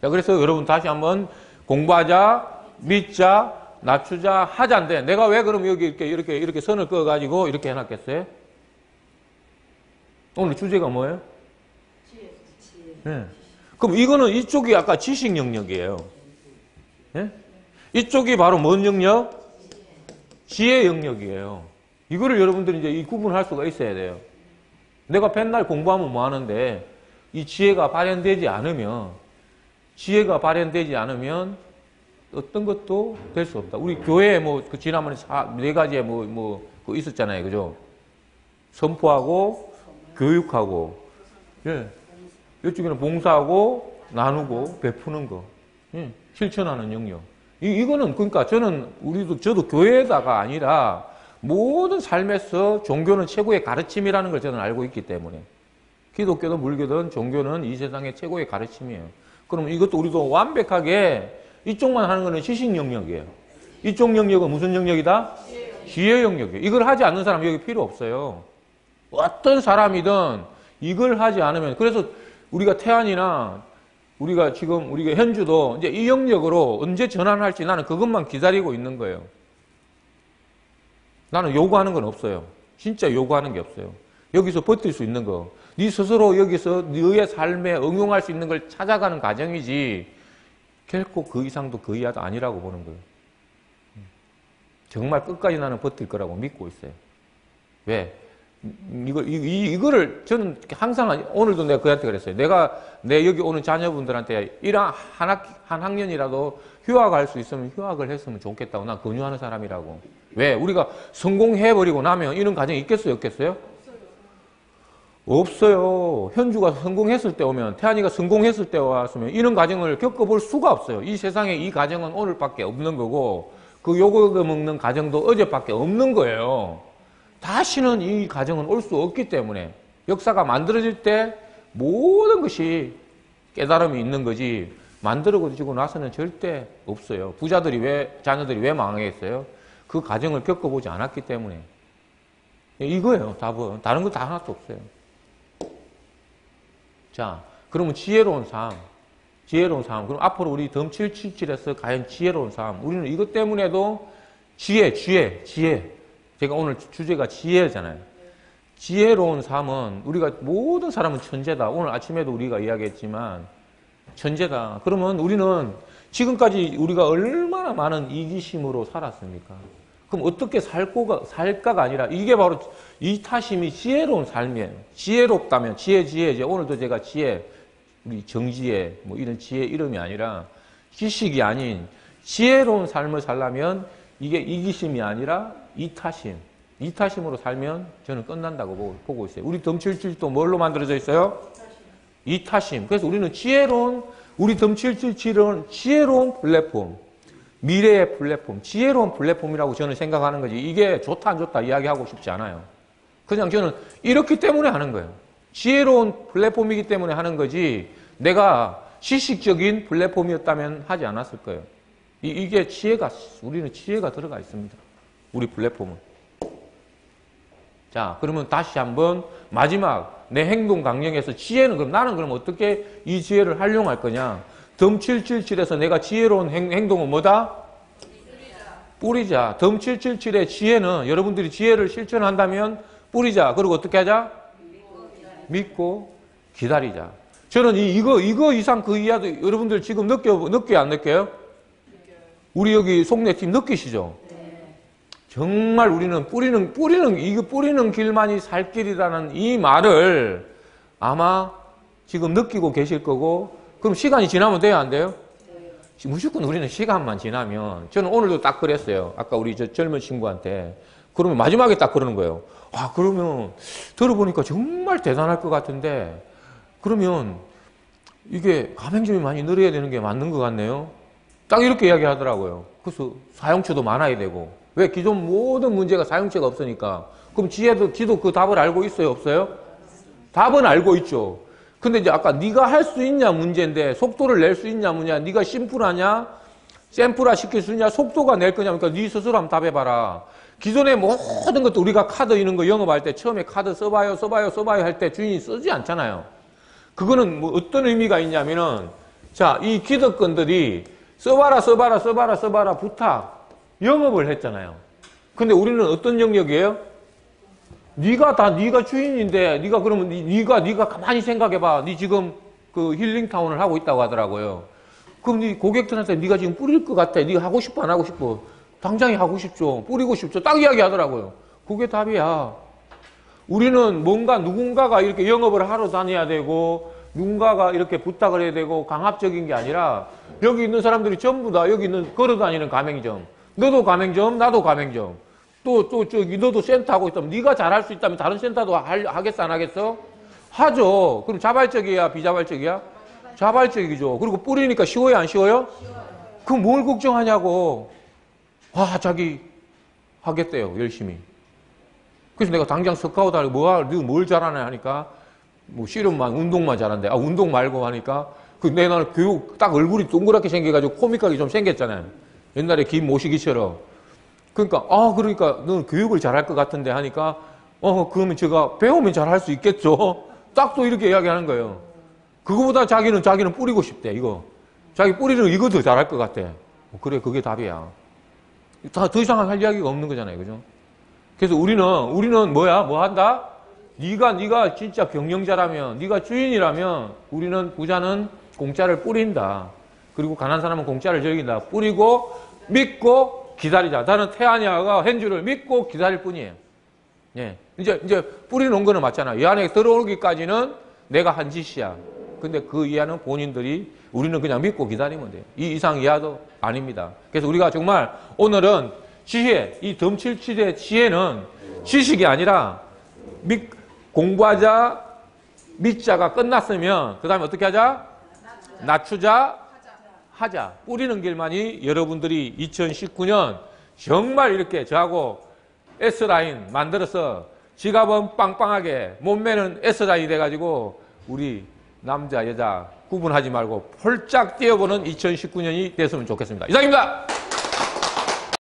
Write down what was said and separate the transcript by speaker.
Speaker 1: 자, 그래서 여러분 다시 한번 공부하자, 믿자, 낮추자, 하자인데 내가 왜 그럼 여기 이렇게 이렇게 이렇게 선을 그어 가지고 이렇게 해 놨겠어요? 오늘 주제가 뭐예요? 네. 그럼 이거는 이쪽이 아까 지식 영역이에요. 네? 이쪽이 바로 뭔 영역? 지혜 영역이에요. 이거를 여러분들이 이제 이 구분할 수가 있어야 돼요. 내가 맨날 공부하면 뭐 하는데 이 지혜가 발현되지 않으면 지혜가 발현되지 않으면 어떤 것도 될 수 없다. 우리 교회에 뭐 그 지난번에 사, 네 가지의 뭐뭐 그 있었잖아요, 그죠? 선포하고 교육하고 예. 이쪽에는 봉사하고 나누고 베푸는 거, 예. 실천하는 영역. 이, 이거는 그러니까 저는 우리도 저도 교회다가 아니라 모든 삶에서 종교는 최고의 가르침이라는 걸 저는 알고 있기 때문에 기독교든 물교든 종교는 이 세상의 최고의 가르침이에요. 그럼 이것도 우리도 완벽하게 이쪽만 하는 거는 지식 영역이에요. 이쪽 영역은 무슨 영역이다? 지혜 영역이에요. 이걸 하지 않는 사람 여기 필요 없어요. 어떤 사람이든 이걸 하지 않으면 그래서 우리가 태안이나 우리가 지금 우리가 현주도 이제 이 영역으로 언제 전환할지 나는 그것만 기다리고 있는 거예요. 나는 요구하는 건 없어요. 진짜 요구하는 게 없어요. 여기서 버틸 수 있는 거. 네 스스로 여기서 너의 삶에 응용할 수 있는 걸 찾아가는 과정이지 결코 그 이상도 그 이하도 아니라고 보는 거예요. 정말 끝까지 나는 버틸 거라고 믿고 있어요. 왜? 이걸, 이, 이거를 저는 항상 오늘도 내가 그한테 그랬어요. 내가 내 여기 오는 자녀분들한테 1학, 한, 학, 한 학년이라도 휴학할 수 있으면 휴학을 했으면 좋겠다고 난 권유하는 사람이라고. 왜? 우리가 성공해버리고 나면 이런 가정이 있겠어요? 없겠어요? 없어요. 현주가 성공했을 때 오면, 태안이가 성공했을 때 왔으면 이런 가정을 겪어볼 수가 없어요. 이 세상에 이 가정은 오늘밖에 없는 거고, 그 요거 먹는 가정도 어제밖에 없는 거예요. 다시는 이 가정은 올 수 없기 때문에 역사가 만들어질 때 모든 것이 깨달음이 있는 거지 만들어지고 나서는 절대 없어요. 부자들이 왜 자녀들이 왜 망하겠어요? 그 가정을 겪어보지 않았기 때문에 이거예요. 답은 다른 거 다 하나도 없어요. 자, 그러면 지혜로운 삶, 지혜로운 삶. 그럼 앞으로 우리 덤777에서 과연 지혜로운 삶. 우리는 이것 때문에도 지혜, 지혜, 지혜. 제가 오늘 주제가 지혜잖아요. 지혜로운 삶은 우리가 모든 사람은 천재다. 오늘 아침에도 우리가 이야기했지만 천재다. 그러면 우리는 지금까지 우리가 얼마나 많은 이기심으로 살았습니까? 그럼 어떻게 살고가, 살까가 아니라 이게 바로 이 타심이 지혜로운 삶이에요. 지혜롭다면 지혜, 지혜. 이제 오늘도 제가 지혜, 우리 정지혜, 뭐 이런 지혜 이름이 아니라 지식이 아닌 지혜로운 삶을 살려면 이게 이기심이 아니라 이타심. 이타심으로 살면 저는 끝난다고 보고 있어요. 우리 덤777도 뭘로 만들어져 있어요? 이타심. 그래서 우리는 지혜로운, 우리 덤777은 지혜로운 플랫폼. 미래의 플랫폼, 지혜로운 플랫폼이라고 저는 생각하는 거지. 이게 좋다, 안 좋다 이야기하고 싶지 않아요. 그냥 저는 이렇기 때문에 하는 거예요. 지혜로운 플랫폼이기 때문에 하는 거지. 내가 시식적인 플랫폼이었다면 하지 않았을 거예요. 이, 게 지혜가, 우리는 지혜가 들어가 있습니다. 우리 플랫폼은. 자, 그러면 다시 한번 마지막 내 행동 강령에서 지혜는 그럼 나는 그럼 어떻게 이 지혜를 활용할 거냐? 덤777에서 내가 지혜로운 행, 동은 뭐다? 뿌리자. 덤777의 지혜는 여러분들이 지혜를 실천한다면 뿌리자. 그리고 어떻게 하자? 믿고 기다리자. 저는 이, 이거, 이거 이상 그 이하도 여러분들 지금 느껴, 느껴요? 안 느껴요? 우리 여기 속내 팀 느끼시죠? 정말 우리는 뿌리는, 뿌리는, 이거 뿌리는 길만이 살 길이라는 이 말을 아마 지금 느끼고 계실 거고, 그럼 시간이 지나면 돼요, 안 돼요? 무조건 우리는 시간만 지나면, 저는 오늘도 딱 그랬어요. 아까 우리 저 젊은 친구한테. 그러면 마지막에 딱 그러는 거예요. 아, 그러면 들어보니까 정말 대단할 것 같은데, 그러면 이게 가맹점이 많이 늘어야 되는 게 맞는 것 같네요. 딱 이렇게 이야기 하더라고요. 그래서 사용처도 많아야 되고. 왜 기존 모든 문제가 사용처가 없으니까. 그럼 지혜도, 지도 그 답을 알고 있어요? 없어요? 답은 알고 있죠. 근데 이제 아까 네가 할 수 있냐 문제인데 속도를 낼 수 있냐 문제야. 네가 심플하냐? 샘플화 시킬 수 있냐? 속도가 낼 거냐? 그러니까 네 스스로 한번 답해봐라. 기존의 모든 것도 우리가 카드 이런 거 영업할 때 처음에 카드 써봐요, 써봐요, 써봐요 할 때 주인이 쓰지 않잖아요. 그거는 뭐 어떤 의미가 있냐면은 자, 이 기득권들이 써봐라, 써봐라, 써봐라, 써봐라 부탁 영업을 했잖아요. 근데 우리는 어떤 영역이에요? 네가 다 네가 주인인데 네가 그러면 네- 네가 네가 가만히 생각해봐. 네 지금 그 힐링타운을 하고 있다고 하더라고요. 그럼 네 고객들한테 네가 지금 뿌릴 것 같아. 네가 하고 싶어 안 하고 싶어? 당장에 하고 싶죠. 뿌리고 싶죠. 딱 이야기 하더라고요. 그게 답이야. 우리는 뭔가 누군가가 이렇게 영업을 하러 다녀야 되고 누군가가 이렇게 부탁을 해야 되고 강압적인 게 아니라 여기 있는 사람들이 전부 다 여기 있는 걸어 다니는 가맹점 너도 가맹점 나도 가맹점 또 또 저기 너도 센터 하고 있다면 네가 잘할 수 있다면 다른 센터도 할- 하겠어 안 하겠어? 하죠. 그럼 자발적이야 비자발적이야? 자발적이죠. 그리고 뿌리니까 쉬워요 안 쉬워요? 그럼 뭘 걱정하냐고. 와 자기 하겠대요 열심히. 그래서 내가 당장 스카우트 하고 뭐, 너뭘 잘하냐 하니까 뭐 씨름만, 운동만 잘한대. 아, 운동 말고 하니까 그 내가 교육 딱 얼굴이 동그랗게 생겨가지고 코믹하게 좀 생겼잖아요. 옛날에 김 모시기처럼. 그러니까, 아, 그러니까 너는 교육을 잘할 것 같은데 하니까 어, 그러면 제가 배우면 잘할 수 있겠죠? 딱 또 이렇게 이야기하는 거예요. 그거보다 자기는, 자기는 뿌리고 싶대, 이거. 자기 뿌리는 이거 더 잘할 것 같대. 어, 그래, 그게 답이야. 다 더 이상 할 이야기가 없는 거잖아요. 그죠? 그래서 우리는 우리는 뭐야? 뭐 한다? 네가 네가 진짜 경영자라면, 네가 주인이라면 우리는 부자는 공짜를 뿌린다. 그리고 가난 사람은 공짜를 즐긴다. 뿌리고 믿고 기다리자. 나는 태아냐가 hen주를 믿고 기다릴 뿐이에요. 예. 이제 이제 뿌리놓은 거는 맞잖아. 이 안에 들어오기까지는 내가 한 짓이야. 근데 그 이하는 본인들이 우리는 그냥 믿고 기다리면 돼요. 이 이상 이하도 아닙니다. 그래서 우리가 정말 오늘은 지혜, 이 덤칠칠의 지혜는 지식이 아니라 믿, 공부하자, 믿자가 끝났으면 그 다음에 어떻게 하자? 낮추자, 하자. 뿌리는 길만이 여러분들이 2019년 정말 이렇게 저하고 S라인 만들어서 지갑은 빵빵하게 몸매는 S라인이 돼가지고 우리 남자, 여자 구분하지 말고 폴짝 뛰어보는 2019년이 됐으면 좋겠습니다. 이상입니다.